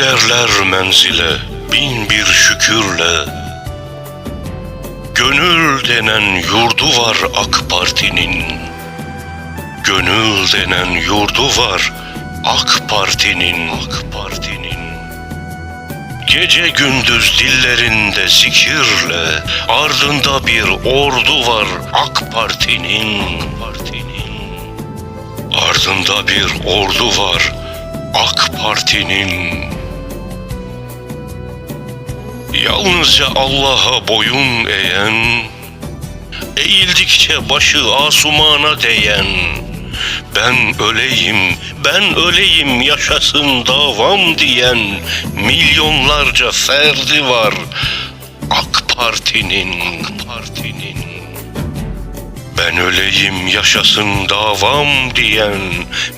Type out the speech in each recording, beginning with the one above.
İlerler menzile bin bir şükürle. Gönül denen yurdu var AK Parti'nin. Gönül denen yurdu var AK Parti'nin. AK Parti'nin. Gece gündüz dillerinde zikirle ardında bir ordu var AK Parti'nin. Parti'nin. Ardında bir ordu var AK Parti'nin Yalnızca Allah'a boyun eğen Eğildikçe başı asumana değen Ben öleyim, ben öleyim yaşasın davam diyen Milyonlarca ferdi var AK Parti'nin Parti'nin ben öleyim yaşasın davam diyen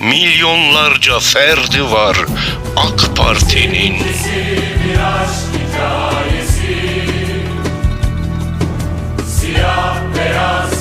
milyonlarca ferdi var AK Parti'nin. let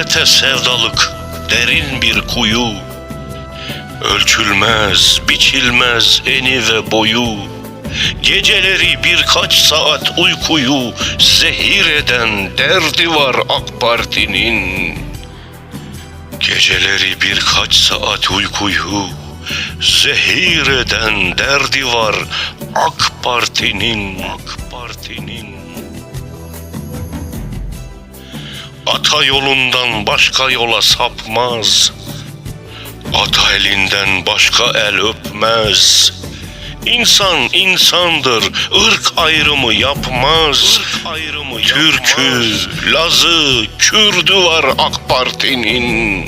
Millete sevdalık derin bir kuyu. Ölçülmez, biçilmez eni ve boyu. Geceleri birkaç saat uykuyu zehir eden derdi var AK Parti'nin. Geceleri birkaç saat uykuyu zehir eden derdi var AK Parti'nin AK Parti'nin Ata yolundan başka yola sapmaz Ata elinden başka el öpmez İnsan insandır, ırk ayrımı yapmaz. Türkü, Lazı, Kürdü var AK Parti'nin.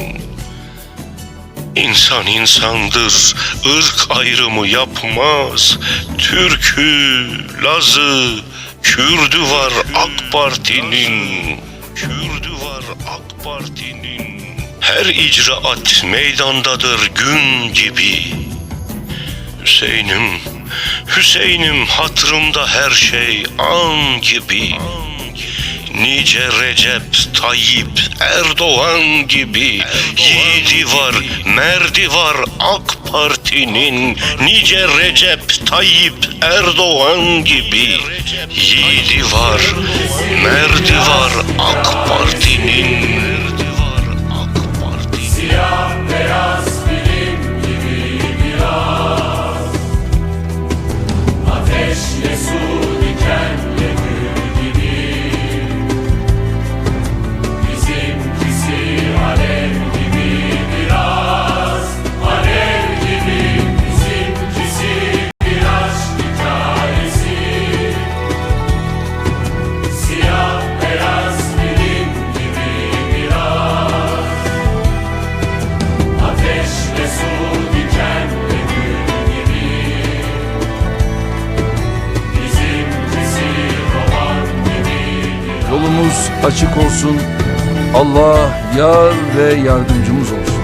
İnsan insandır, ırk ayrımı yapmaz. Türkü, Lazı, Kürdü var AK Parti'nin. Kürdü var AK Parti'nin. Her icraat meydandadır gün gibi. Hüseyin'im, Hüseyin'im hatırımda her şey an gibi. Nice Recep, Tayyip, Erdoğan gibi Yiğidi var, merdi var AK Parti'nin Nice Recep, Tayyip, Erdoğan gibi Yiğidi var, merdi var AK Parti'nin açık olsun. Allah yar ve yardımcımız olsun.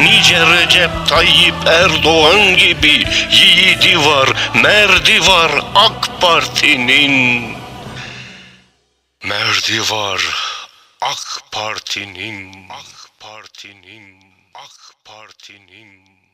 Nice Recep Tayyip Erdoğan gibi yiğidi var, merdi var AK Parti'nin. Merdi var AK Parti'nin. AK Parti'nin. AK Parti'nin.